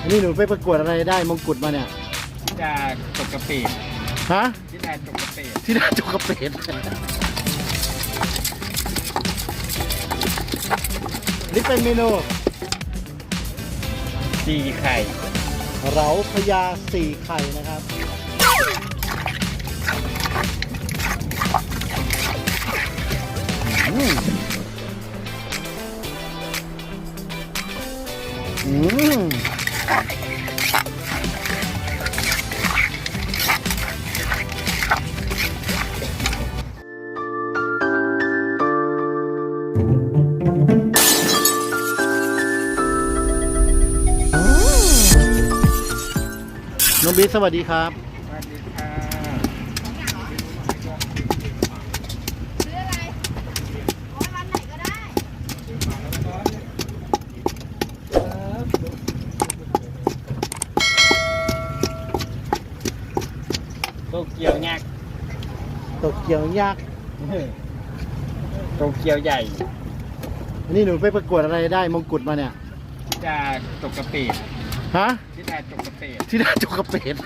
อันนี่หนูไปประกวดอะไรได้มงกุฎมาเนี่ย จากตกกระปีฮะ ที่แดนตกกระปีที่ได้จุกกระเป็ดนี่เป็นเมนูจีไข่เราพญาสี่ไข่นะครับ อืมอืม น้องบิ๊กสวัสดีครับ สวัสดีค่ะ ซื้ออะไรโอ้ยวันไหนก็ได้ โตเกียวยักษ์ ต กเกียวยักษ์โตเกียวใหญ่ อันนี่หนูไปประกวดอะไรได้มงกุฎมาเนี่ยจากตกกระปีฮะ ที่แดนตกกระปีที่ได้จุกกระเป็ด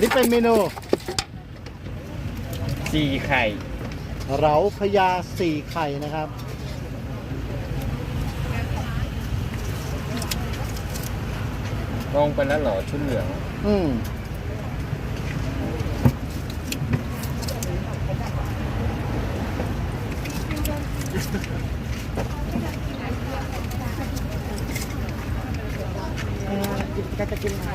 นี่เป็นเมนูจีไข่เราพญาสี่ไข่นะครับ ลงไปแล้วเหรอชุดเหลือง อืมจะจะกินอะไร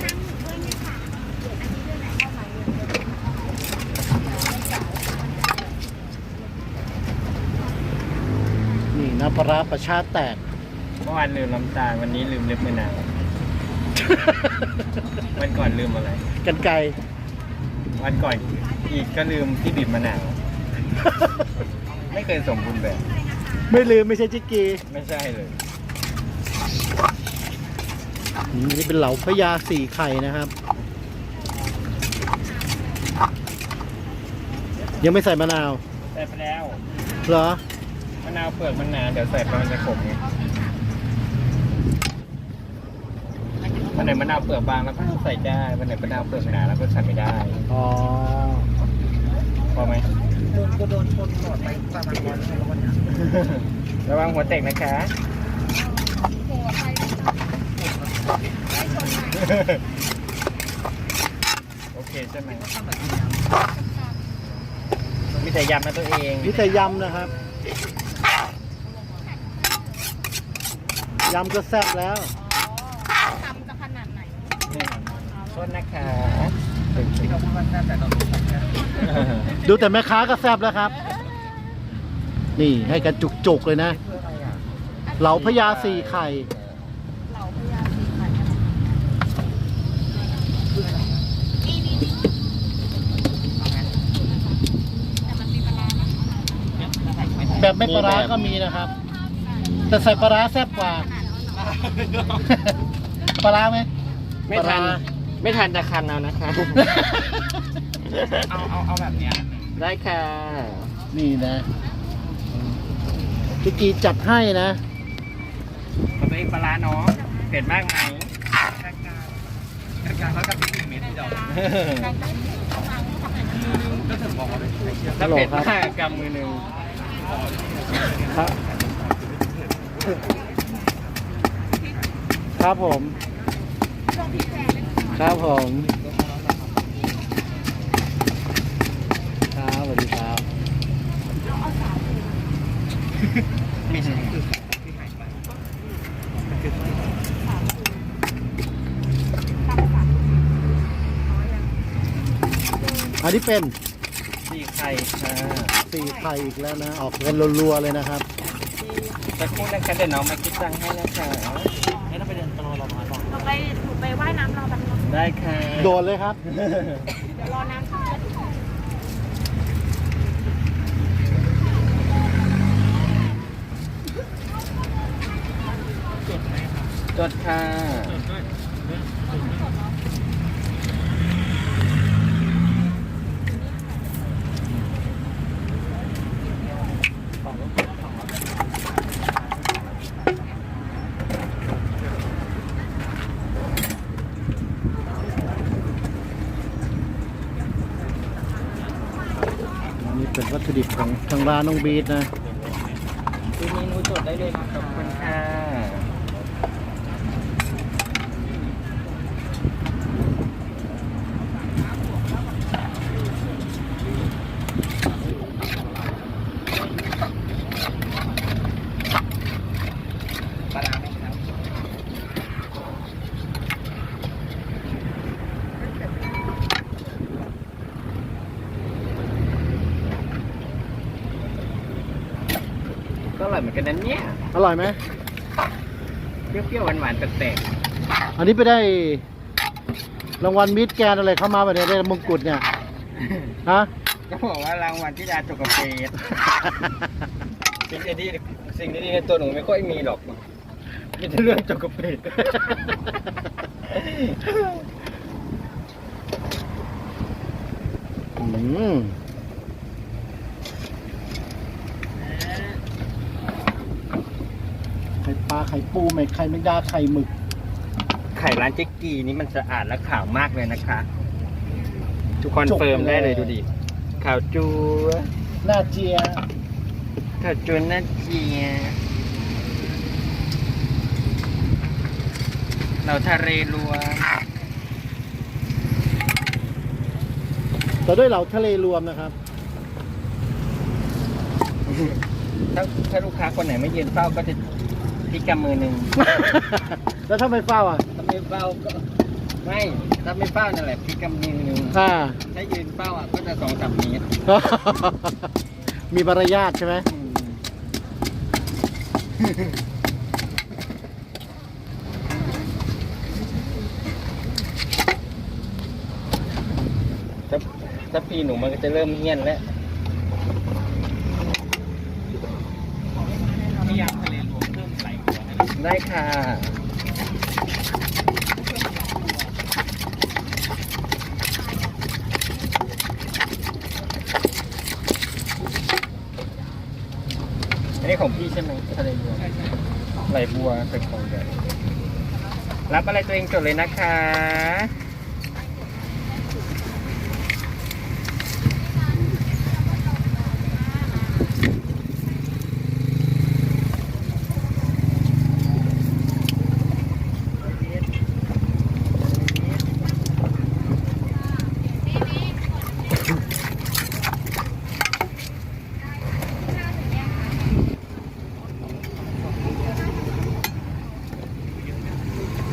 นี่น้ำปลาร้าประชาแตก เมื่อวานลืมน้ำตาลวันนี้ลืมเล็บมือนาง วันก่อนลืมอะไร กันไกรวันก่อนอีกก็ลืมที่บีบมะนาว ไม่เคยสมบูรณ์แบบ ไม่ลืมไม่ใช่จิกกีไม่ใช่เลย อืมนี่เป็นเหลาพญาสี่ไข่นะครับ ยังไม่ใส่มะนาวใส่ไปแล้วเหรอ มะนาวเปลือกมันหนาเดี๋ยวใส่ไปมันจะขมไง วันไหนมะนาวเปลือกบางแล้วก็ใส่ได้วันไหนมะนาวเปลือกหนาแล้วก็ใส่ไม่ได้อ๋อพอไหมก็โดนคนหมดไปประมาณวันระวังหัวแตกนะคะโหัวใครได้ชนไหมโอเคใช่ไหมมีแต่ยำนะตัวเองนี่แต่ยำนะครับยำก็แซ่บแล้ว ทำจะขนาดไหน โทษนะคะที่เขาพูดว่าแซ่บแต่เราดูแต่แม่ค้าก็แซ่บแล้วครับ นี่ให้กันจุกๆเลยนะเหลาพญาสี่ไข่ เหล่าพญาสีไข่นี่นี่นี่แต่มันมีปลาร้านะแบบไม่ปลาร้าก็มีนะครับ แต่ใส่ปลาร้าแซ่บกว่า ปลาร้าไหมไม่ทัน ปลาร้า ไม่ทันจะคันเอานะคะ เอาเอาเอาแบบเนี้ยได้ค่ะนี่นะพี่กีจัดให้นะ มันเป็นปลาร้าเนาะเผ็ดมากไหมกลางกลางแล้วกับพริกเม็ดที่ดอกก็ถึงบอกว่าถ้าเผ็ดมากกำมือหนึ่งครับ ครับผม ครับผมครับสวัสดีครับไม่ใช่อันนี้เป็นสี่ไข่ค่ะสี่ไข่อีกแล้วนะ ออกกันรัวๆเลยนะครับสักครู่นะคะเดี๋ยวน้องมาคิดตังค์ให้นะคะให้เราไปเดินตลอดเราน้อยบอกเราไปหนูไปว่ายน้ำรอแป๊บนึง ได้ค่ะโดนเลยครับ เดี๋ยวรอน้ำเข้าแล้วจดค่ะ วัตถุดิบของทางร้านน้องบีทนะดูเมนูสดได้เลยขอบคุณค่ะ ปลาร้าไหมครับ ก็อ ร่อยเหมือนกันนั้นเนี่ยอร่อยไหมเปรี้ยวๆหวานๆแปลกอันนี้ไปได้รางวัลมิตรแกนอะไรเข้ามาแบบนี้ได้มงกุฎเนี่ยฮะๆก็บอกว่ารางวัลที่ดาจกกาแฟสิ่งดีๆสิ่งดีๆในตัวหนูไม่ค่อยมีหรอกมีแต่เรื่องจกกาแฟอืม ไข่ปลาไข่ปูไม่ไข่แมงดาไข่หมึก ไข่ร้านเจ๊กกีนี่มันสะอาดและขาวมากเลยนะคะ ทุกคนจบเฟิร์มไปเลยได้เลยดูดิขาวจูหน้าเจียขาวจูน่าเจีย เราทะเลรัวแต่ด้วยเหลาทะเลรวมนะครับ ถ้าถ้าลูกค้าคนไหนไม่ยืนเฝ้าก็จะ พลิกกำมือหนึ่งแล้วถ้าไม่เฝ้าอะถ้าไม่เฝ้าก็ไม่ถ้าไม่เฝ้านั่นแหละพลิกกำมือหนึ่งอ่าถ้ายืนเฝ้าอะก็จะสองสามเมตรมีมารยาทใช่ไหมอืมถ้าถ้าปีหนูมันก็จะเริ่มเฮี้ยนแล้วพี่ยามทะเลหลวงเพิ่มใส่หัว ได้ค่ะ อันนี้ของพี่ใช่ไหมทะเลบัวไหลบัวเป็นของใหญ่ รับอะไรตัวเองจดเลยนะคะ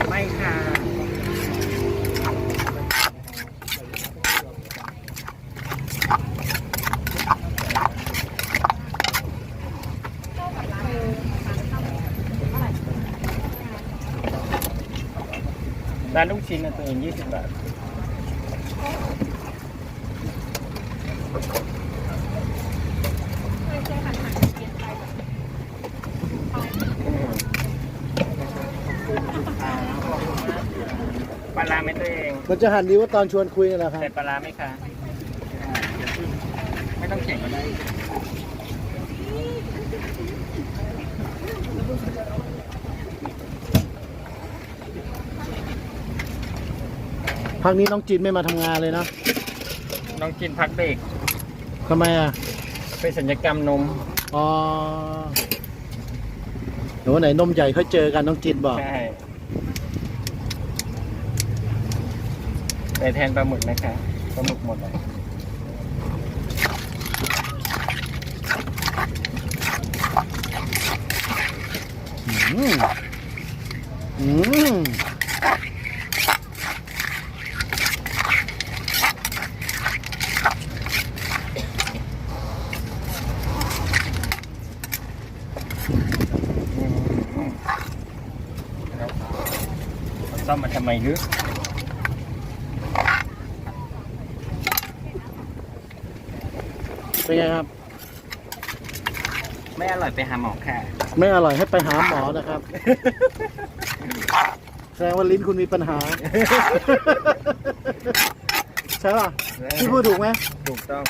ไม่ค่ะ ร้านลูกชิ้นนะตัวเองยี่สิบบาทปลาร้าไหมตัวเอง มันจะหันดีว่าตอนชวนคุยนี่แหละครับ ใส่ปลาร้าไหมคะ ไม่ต้องเข่งก็ได้ พักนี้น้องจินไม่มาทำงานเลยนะน้องกินพักเบรกทำไมอะเป็นสัญญกรรมนมอ๋อเดี๋ยววันไหนนมใหญ่ค่อยเจอกันน้องจินบอก ใช่แต่แทนปลาหมึกนะคะปลาหมึกหมดเลยอืมอืม ซ่อมมาทำไมหรือเป็นไงครับ ไม่อร่อยไปหาหมอค่ะ ไม่อร่อยให้ไปหาหมอนะครับ แสดงว่าลิ้นคุณมีปัญหา ใช่ป่ะพี่พูดถูกไหม ถูกต้อง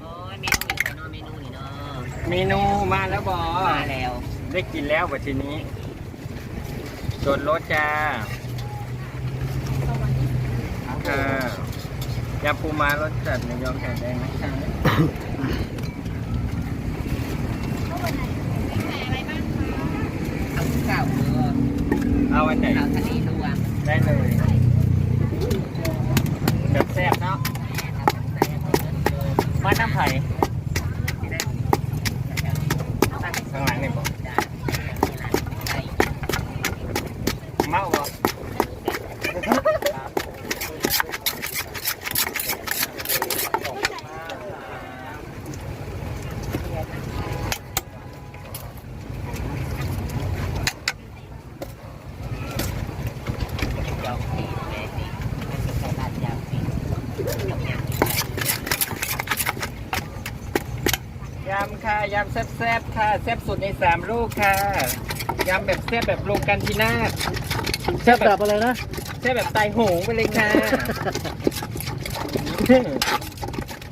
โอ้ยเมนูอีกเนาะเมนูนี่เนาะ เมนูมาแล้วบอมาแล้ว ได้กินแล้ววันทีนี้จดรถจ้าค่ะยำปูม้ารสจัดหมูยอแผ่นแดงนะคะเอาเก่าเออเอาอันไหนเอาทะเลรวมได้เลยแบบแซ่บเนาะมาน้ำไผ่ข้างหลังนี่บอกเมาบ่ ยอมสีแดงนี่ใส่ลาดยาวสียำยำ ยำค่ะยำแซ่บๆค่ะ แซ่บสุดในสามลูกค่ะยำแบบแซ่บแบบลงกันที่หน้าแซ่บแบบอะไรนะแซ่บแบบตายโหงไปเลยค่ะ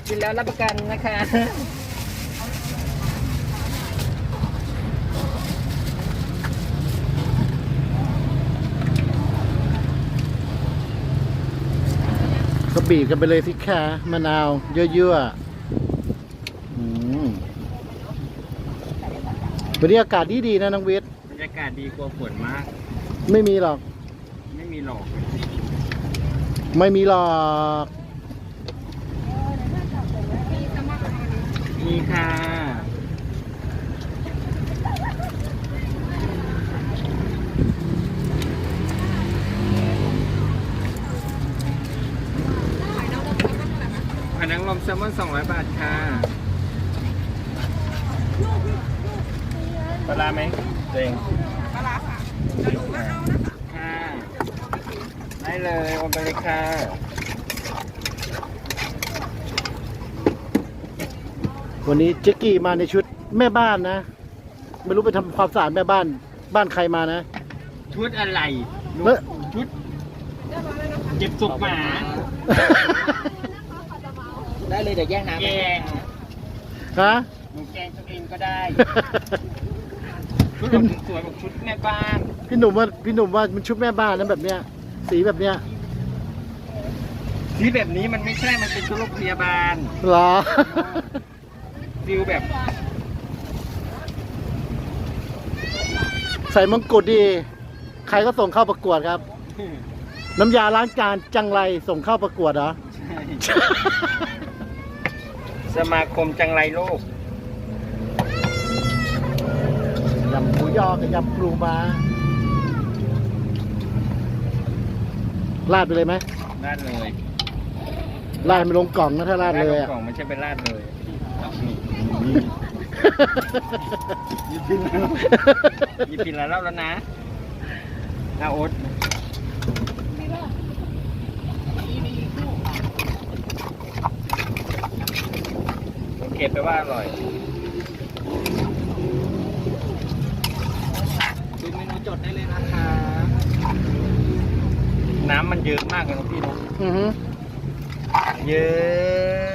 กินแล้วรับประกันนะคะก็บีบกันไปเลยสิคะมะนาวเยอะๆอืม วันนี้อากาศดีดีๆนะน้องวิทย์บรรยากาศดีกว่าฝนมาก ไม่มีหรอก ไม่มีหลอกไม่มีหรอก มีค่ะอันนังลมแซลมอน200 บาทค่ะ ปลาร้าไหมเจงปลาร้าค่ะจะดูว่าเอานะคะค่ะได้เลยโอนไปเลยค่ะวันนี้เจ๊กกี้มาในชุดแม่บ้านนะ ไม่รู้ไปทำความสะอาดแม่บ้าน บ้านใครมานะ ชุดอะไรเอ้ยชุดเก็บสุกหมาได้เลยเดี๋ยวแยกน้ำแกงฮะหนูแกงตัวเองก็ได้ ชุดแบบสวยๆแบบชุดแม่บ้านพี่หนุ่มว่าพี่หนุ่มว่ามันชุดแม่บ้านนะแบบเนี้ย สีแบบเนี้ยนี่แบบนี้มันไม่ใช่ มันเป็นชุดโรงพยาบาลเหรอฟิลแบบ ใส่มงกุฎดี ใครก็ส่งเข้าประกวดครับ น้ำยาล้างจานจังไรส่งเข้าประกวดเหรอสมาคมจังไรโลก ยำหมูยอกับยำปลูมาลาดไปเลยไหมราดเลยลาดไม่ลงกล่องนะถ้าลาดเลยงอะกล่องไม่ใช่เป็นราดเลยยี่ปินแล้วแล้วนะนาโอ๊ตโอเคแปลว่าอร่อย ดูเมนู จดได้เลยนะคะน้ำมันเยอะมากเลยนะพี่เนาะอือฮึเยอะ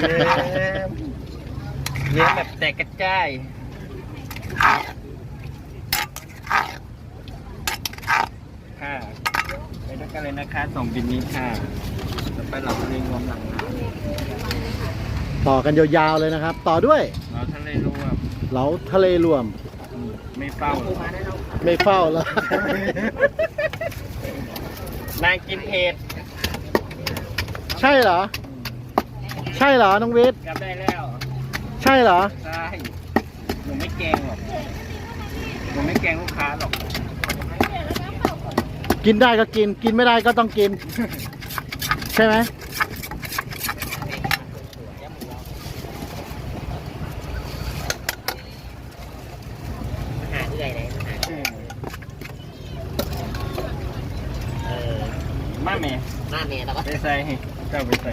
เยอะเยอะแบบแตกกระจายค่ะไปด้วยกันเลยนะคะสองบินนี้ค่ะแล้วไปเราทะเลรวมหลังน้ต่อกันยาวๆเลยนะครับ ต่อด้วยำเราทะเลรวมเหลาทะเลรวมอืมไม่เฝ้า ไม่เฝ้าแล้วนายกินเผ็ดใช่เหรอ ใช่เหรอน้องวิทย์กลับได้แล้วใช่เหรอ ใช่หนูไม่แกงหรอกหนูไม่แกงลูกค้าหรอกกินได้ก็กิน กินไม่ได้ก็ต้องกิน ใช่ไหม หาเอื่อยเลยหา อืม เออ มาแม่มาเมย์แล้วก็ไปใส่ให้เจ้าไปใส่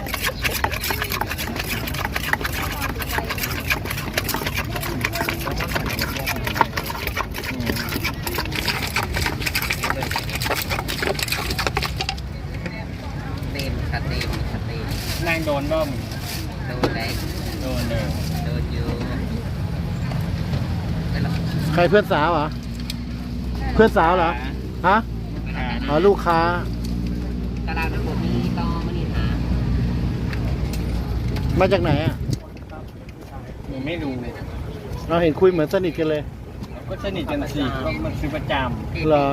อืมเต็มสเต็มสเต็มนางโดนบ้อมโดนเลยโดนเลยโดนอยู่ไม่หรอกใครเพื่อนสาวเหรอ เพื่อนสาวเหรอ ฮะค่ะอ๋อลูกค้าตารางน้ำผมมีต่อมานี่หา มาจากไหนอะหนูไม่รู้เราเห็นคุยเหมือนสนิทกันเลย ก็สนิทกันสิก็มันซื้อประจำเหรอ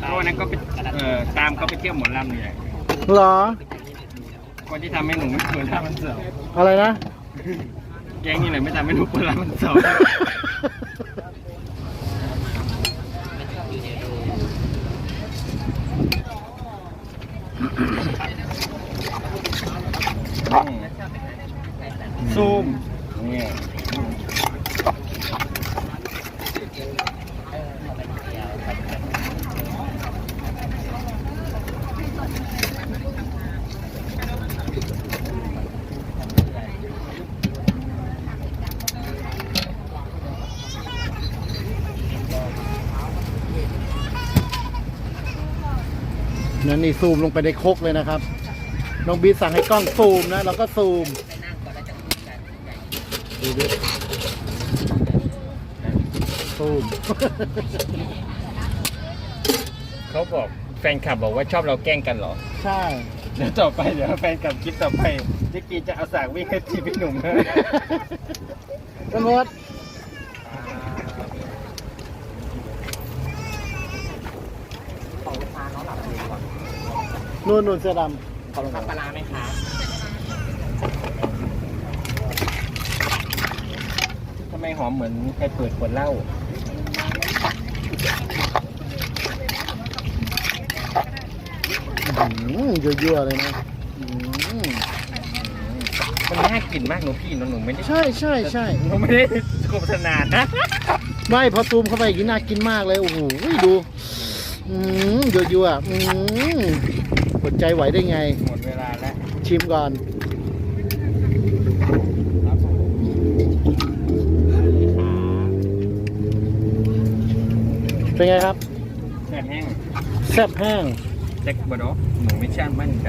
เพราะวันนั้นก็ไปเอ่อตามเขาไปเที่ยวหมอลำเนี่ยเหรอ คนที่ทำให้หนูไม่เปิดร้านมันเสาร์อะไรนะ แก๊งนี่แหละไม่ทำให้หนูเปิดร้านมันเสาร์ ซูมนี่นั่นนี่ซูมลงไปในโคกเลยนะครับ น้องบีสั่งให้กล้องซูมนะ เราก็ซูม ดูดิซูมเขาบอกแฟนคลับบอกว่าชอบเราแกล้งกันเหรอ ใช่ เดี๋ยวต่อไปเดี๋ยวแฟนคลับคลิปต่อไปเจ๊กีจะเอาสากวิ่งให้ทีพี่หนุ่มนะตำรวจนู่นนู่นเสื้อดำขอลงปลาร้าไหมคะำไมหอมเหมือนใครเปิดขวดเหล้าอื้อหือยั่วๆเลยนะอื้อมันน่ากินมากหนูพี่หนูหนูไม่ได้ใช่ใช่ใช่หนูไม่ได้โฆษณานะไม่พอซูมเข้าไปอย่างนี้น่ากินมากเลยโอ้โหดูอืมยั่วๆอืมอดใจไหวได้ไง หมดเวลาแล้วชิมก่อน เป็นไงครับแซ่บแห้งแซ่บแห้งเจ็กบดอหนูไม่ช่างมั่นใจ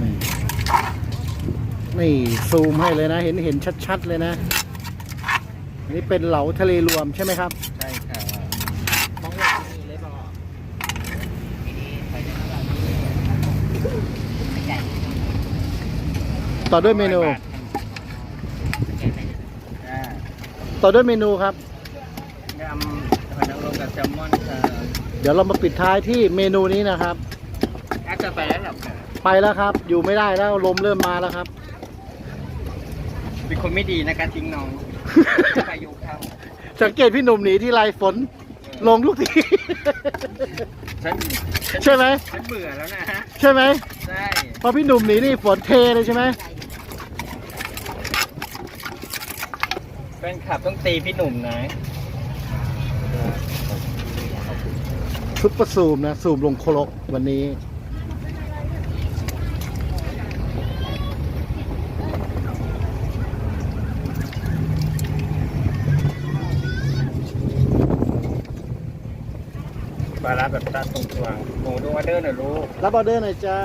นี่นี่ซูมให้เลยนะ เห็นเห็นชัดๆเลยนะนี่เป็นเหลาทะเลรวมใช่ไหมครับ ใช่ค่ะมองเลยที่นี่เลยบอกใหญ่ต่อด้วยเมนูอ่าต่อด้วยเมนูครับยำหอยนางรม กับแซลมอนค่ะเดี๋ยวเรามาปิดท้ายที่เมนูนี้นะครับอาจจะไปแล้วหรอค่ะไปแล้วครับ อยู่ไม่ได้แล้วลมเริ่มมาแล้วครับ เป็นคนไม่ดีนะคะทิ้งน้องพายุเข้าสังเกตพี่หนุ่มหนีที่ไรฝน ลงทุกทีฉันฉันใช่ไหมฉันเบื่อแล้วนะฮะใช่ไหมใช่พอพี่หนุ่มหนีนี่ฝนเทเลยใช่ไหมแฟนคลับต้องตีพี่หนุ่มนะ ซุปเปอร์ซูมนะซูมลงโคลกวันนี้ปลาร้าแบบตาตรงกลางหนูดูออเดอร์หน่อยลูกรับออเดอร์หน่อยจ้า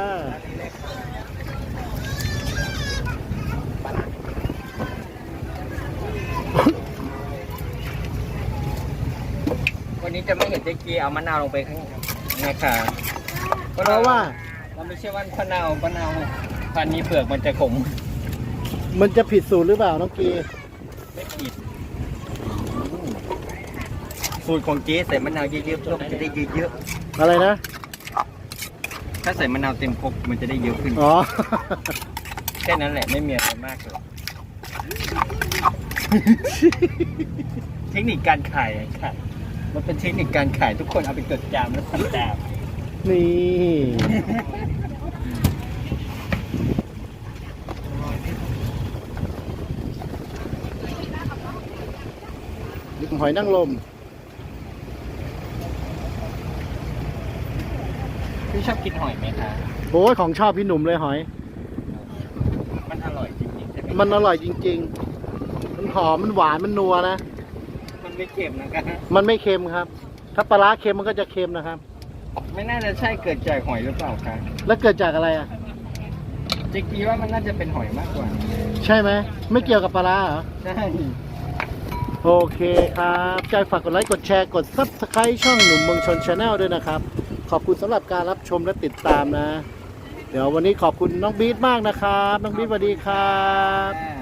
วันนี้ จะไม่เห็นเจ๊กีเอามะนาวลงไปข้างนะคะเพราะว่าเราไม่ใช่ว่ามะนาวมะนาวพันนี้เปลือกมันจะขมมันจะผิดสูตรหรือเปล่าน้องกีไม่ผิดสูตรของเจ๊ใส่มะนาวเยอะๆเพื่อมันจะได้เยอะอะไรนะๆถ้าใส่มะนาวเต็มครกมันจะได้เยอะขึ้น อ๋อ แค่นั้นแหละไม่มีอะไรมากเลย เทคนิคการขายอะค่ะ มันเป็นเทคนิคการขายทุกคนเอาไปจดจำแล้วทำตามนี่ หอยนางรมพี่ชอบกินหอยไหมคะโอ้ยของชอบพี่หนุ่มเลยหอย มันอร่อยจริงๆใช่ไหมมันอร่อยจริง ๆ มันหอม มันหวาน มันนัวนะมัน ไม่เค็มนะคะมันไม่เค็มครับ ถ้าปลาร้าเค็มมันก็จะเค็มนะครับ ไม่น่าจะใช่เกิดจากหอยหรือเปล่าคะแล้วเกิดจากอะไรอะ เจ๊กี้ว่ามันน่าจะเป็นหอยมากกว่าใช่ไหมไม่เกี่ยวกับปลาร้าเหรอ ใช่โอเคครับใจฝากกดไลค์ กดแชร์ กด Subscribe ช่องหนุ่มเมืองชนชาแนลด้วยนะครับ ขอบคุณสำหรับการรับชมและติดตามนะ เดี๋ยววันนี้ขอบคุณน้องบีทมากนะครับ น้องบีทสวัสดีครับ อ่า